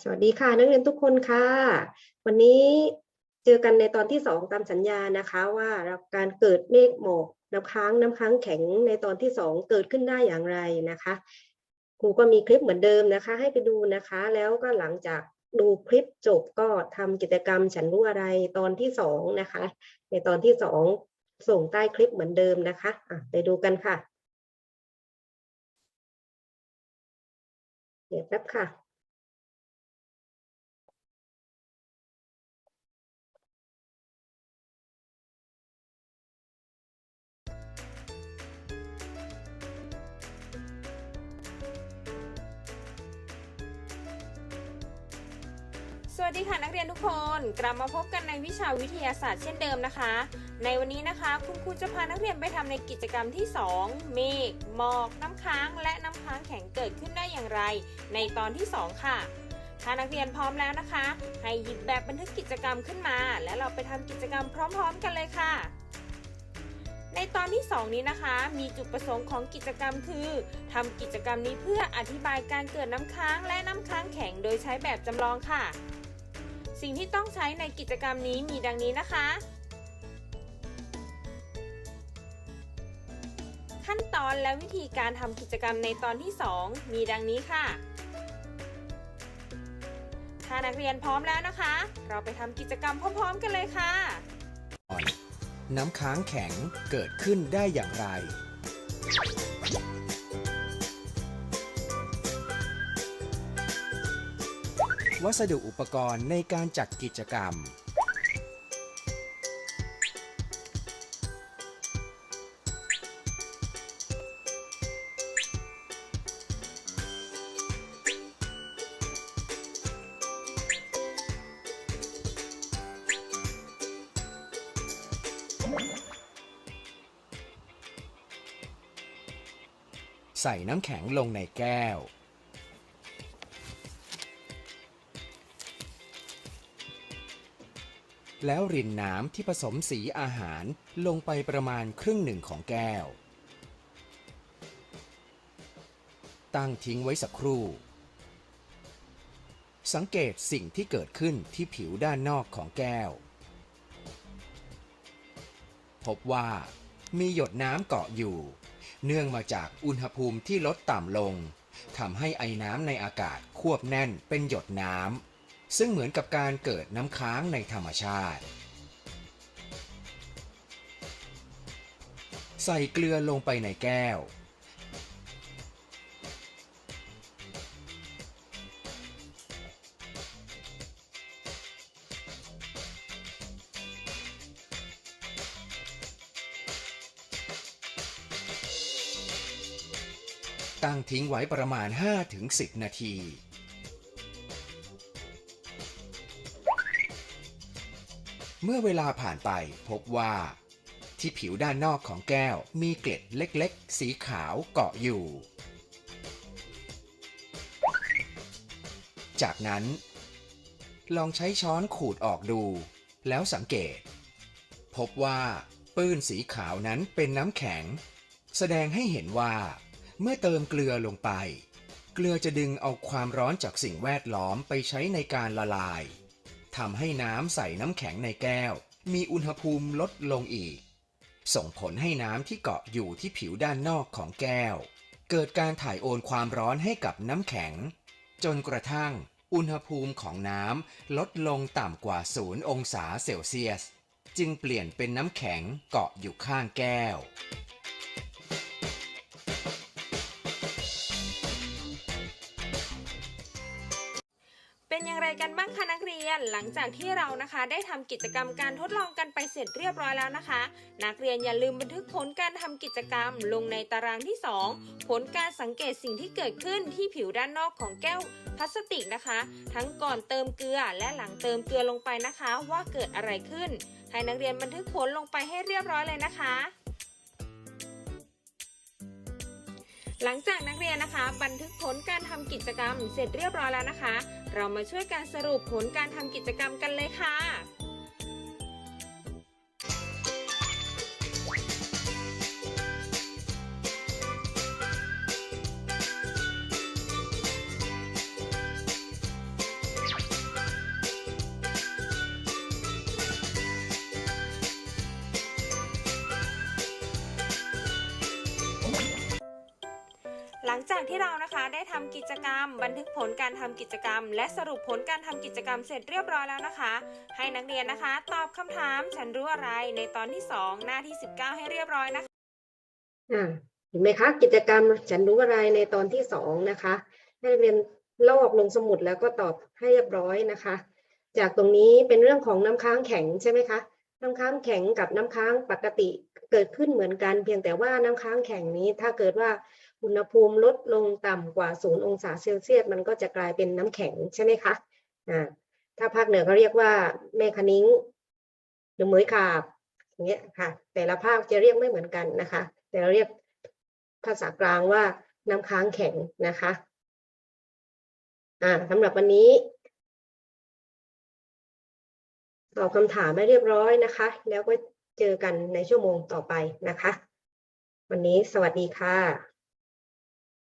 สวัสดีค่ะ นักเรียนทุกคนค่ะ วันนี้เจอกันในตอนที่สองตามสัญญานะคะว่าการเกิดเมฆหมอกน้ำค้างน้ำค้างแข็งในตอนที่สองเกิดขึ้นได้อย่างไรนะคะครูก็มีคลิปเหมือนเดิมนะคะ ให้ไปดูนะคะ แล้วก็หลังจากดูคลิปจบก็ทำกิจกรรมฉันรู้อะไรตอนที่สองนะคะ ในตอนที่สองส่งใต้คลิปเหมือนเดิมนะคะอะไปดูกันค่ะ เดี๋ยวแป๊บค่ะ สวัสดีค่ะนักเรียนทุกคนกลับมาพบกันในวิชาวิทยาศาสตร์เช่นเดิมนะคะ ในวันนี้นะคะ คุณครูจะพานักเรียนไปทำในกิจกรรมที่ 2 เมฆหมอก น้ำค้าง และน้ำค้างแข็งเกิดขึ้นได้อย่างไร ในตอนที่ 2 ค่ะถ้านักเรียนพร้อมแล้วนะคะ ให้หยิบแบบบันทึกกิจกรรมขึ้นมา แล้วเราไปทำกิจกรรมพร้อม ๆ กันเลยค่ะ ในตอนที่ 2 นี้นะคะ มีจุดประสงค์ของกิจกรรมคือทำกิจกรรมนี้เพื่ออธิบายการเกิดน้ำค้างและน้ำค้างแข็งโดยใช้แบบจำลองค่ะ สิ่งที่ต้องใช้ในกิจกรรมนี้มีดังนี้นะคะ ขั้นตอนและวิธีการทำกิจกรรมในตอนที่ 2 มีดังนี้ค่ะ ถ้านักเรียนพร้อมแล้วนะคะ เราไปทำกิจกรรมพร้อมๆกันเลยค่ะ น้ำค้างแข็งเกิดขึ้นได้อย่างไร วัสดุอุปกรณ์ในการจัดกิจกรรม ใส่น้ำแข็งลงในแก้ว แล้วรินน้ำที่ผสมสีอาหารลงไปประมาณครึ่งหนึ่งของแก้ว ตั้งทิ้งไว้สักครู่ สังเกตสิ่งที่เกิดขึ้นที่ผิวด้านนอกของแก้ว พบว่ามีหยดน้ำเกาะอยู่ เนื่องมาจากอุณหภูมิที่ลดต่ำลงทำให้ไอน้ำในอากาศควบแน่นเป็นหยดน้ำ ซึ่งเหมือนกับการเกิดน้ำค้างในธรรมชาติ ใส่เกลือลงไปในแก้ว ตั้งทิ้งไว้ประมาณ 5-10 นาที เมื่อเวลาผ่านไปพบว่า ที่ผิวด้านนอกของแก้วมีเกล็ดเล็กๆ สีขาวเกาะอยู่ จากนั้น ลองใช้ช้อนขูดออกดู แล้วสังเกต พบว่าปื้นสีขาวนั้นเป็นน้ำแข็ง แสดงให้เห็นว่า เมื่อเติมเกลือลงไป เกลือจะดึงเอาความร้อนจากสิ่งแวดล้อมไปใช้ในการละลาย ทำให้น้ำใส่น้ำแข็งในแก้ว มีอุณหภูมิลดลงอีก ส่งผลให้น้ำที่เกาะอยู่ที่ผิวด้านนอกของแก้ว เกิดการถ่ายโอนความร้อนให้กับน้ำแข็ง จนกระทั่ง อุณหภูมิของน้ำลดลงต่ำกว่า0องศาเซลเซียส จึงเปลี่ยนเป็นน้ำแข็งเกาะอยู่ข้างแก้ว เป็นอย่างไรกันบ้างคะนักเรียน หลังจากที่เรานะคะ ได้ทำกิจกรรมการทดลองกันไปเสร็จเรียบร้อยแล้วนะคะ นักเรียนอย่าลืมบันทึกผลการทำกิจกรรมลงในตารางที่ 2 ผลการสังเกตสิ่งที่เกิดขึ้นที่ผิวด้านนอกของแก้วพลาสติกนะคะ ทั้งก่อนเติมเกลือและหลังเติมเกลือลงไปนะคะ ว่าเกิดอะไรขึ้น ให้นักเรียนบันทึกผลลงไปให้เรียบร้อยเลยนะคะ หลังจากนักเรียนนะคะ บันทึกผลการทำกิจกรรมเสร็จเรียบร้อยแล้วนะคะ เรามาช่วยการสรุปผลการทำกิจกรรมกันเลยค่ะ ที่เรานะคะได้ทำกิจกรรม บันทึกผลการทำกิจกรรม และสรุปผลการทำกิจกรรมเสร็จเรียบร้อยแล้วนะคะ ให้นักเรียนนะคะ ตอบคำถามฉันรู้อะไรในตอนที่ 2 หน้าที่ 19 ให้เรียบร้อยนะคะอ่าเห็นไหมคะ กิจกรรมฉันรู้อะไรในตอนที่สองนะคะ ให้นักเรียนลอกลงสมุดแล้วก็ตอบให้เรียบร้อยนะคะ จากตรงนี้เป็นเรื่องของน้ำค้างแข็งใช่ไหมคะน้ำค้างแข็งกับน้ำค้างปกติเกิดขึ้นเหมือนกัน เพียงแต่ว่าน้ำค้างแข็งนี้ถ้าเกิดว่า อุณหภูมิลดลงต่ำกว่าศูนย์องศาเซลเซียสมันก็จะกลายเป็นน้ำแข็งใช่ไหมคะอ่าถ้าภาคเหนือเขาเรียกว่าแม่คนิ้งหรือเหมยขาบอย่างเงี้ยค่ะ แต่ละภาคจะเรียกไม่เหมือนกันนะคะ แต่เราเรียกภาษากลางว่าน้ำค้างแข็งนะคะอ่าสำหรับวันนี้ตอบคำถามไม่เรียบร้อยนะคะ แล้วก็เจอกันในชั่วโมงต่อไปนะคะ วันนี้สวัสดีค่ะ